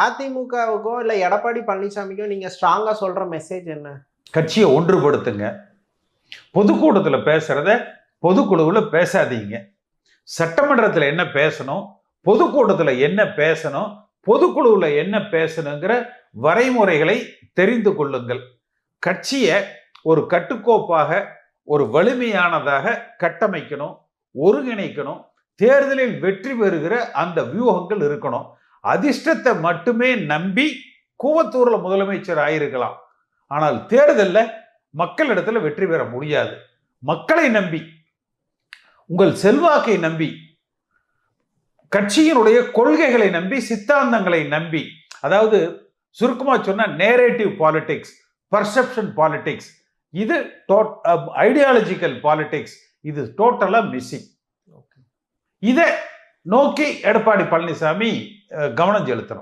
அதிமுகவுக்கோ இல்லை எடப்பாடி பழனிசாமிக்கோ நீங்கள் ஸ்ட்ராங்காக சொல்கிற மெசேஜ் என்ன? கட்சியை ஒன்றுபடுத்துங்க. பொதுக்கூட்டத்தில் பேசுகிறத பொதுக்குழுவில் பேசாதீங்க. சட்டமன்றத்தில் என்ன பேசணும்? பொதுக்கூட்டத்தில் என்ன பேசணும்? பொதுக்குழுவில் என்ன பேசணுங்கிற வரைமுறைகளை தெரிந்து கொள்ளுங்கள். கட்சியை ஒரு கட்டுக்கோப்பாக ஒரு வலிமையானதாக கட்டமைக்கணும் ஒருங்கிணைக்கணும். தேர்தலில் வெற்றி பெறுகிற அந்த வியூகங்கள் இருக்கணும். அதிர்ஷ்டத்தை மட்டுமே நம்பி கூவத்தூர்ல முதலமைச்சர் ஆயிருக்கலாம். ஆனால் தேர்தலில் மக்களிடத்துல வெற்றி பெற முடியாது. மக்களை நம்பி உங்கள் செல்வாக்கை நம்பி கட்சியினுடைய கொள்கைகளை நம்பி சித்தாந்தங்களை நம்பி அதாவது சுருக்கமா சொன்னா நேரேட்டிவ் பாலிடிக்ஸ் பர்செப்ஷன் பாலிடிக்ஸ் இது ஐடியாலஜிக்கல் பாலிடிக்ஸ் இது டோட்டலா மிஸ்ஸிங் இதை நோக்கி எடப்பாடி பழனிசாமி கவனம் செலுத்தணும்.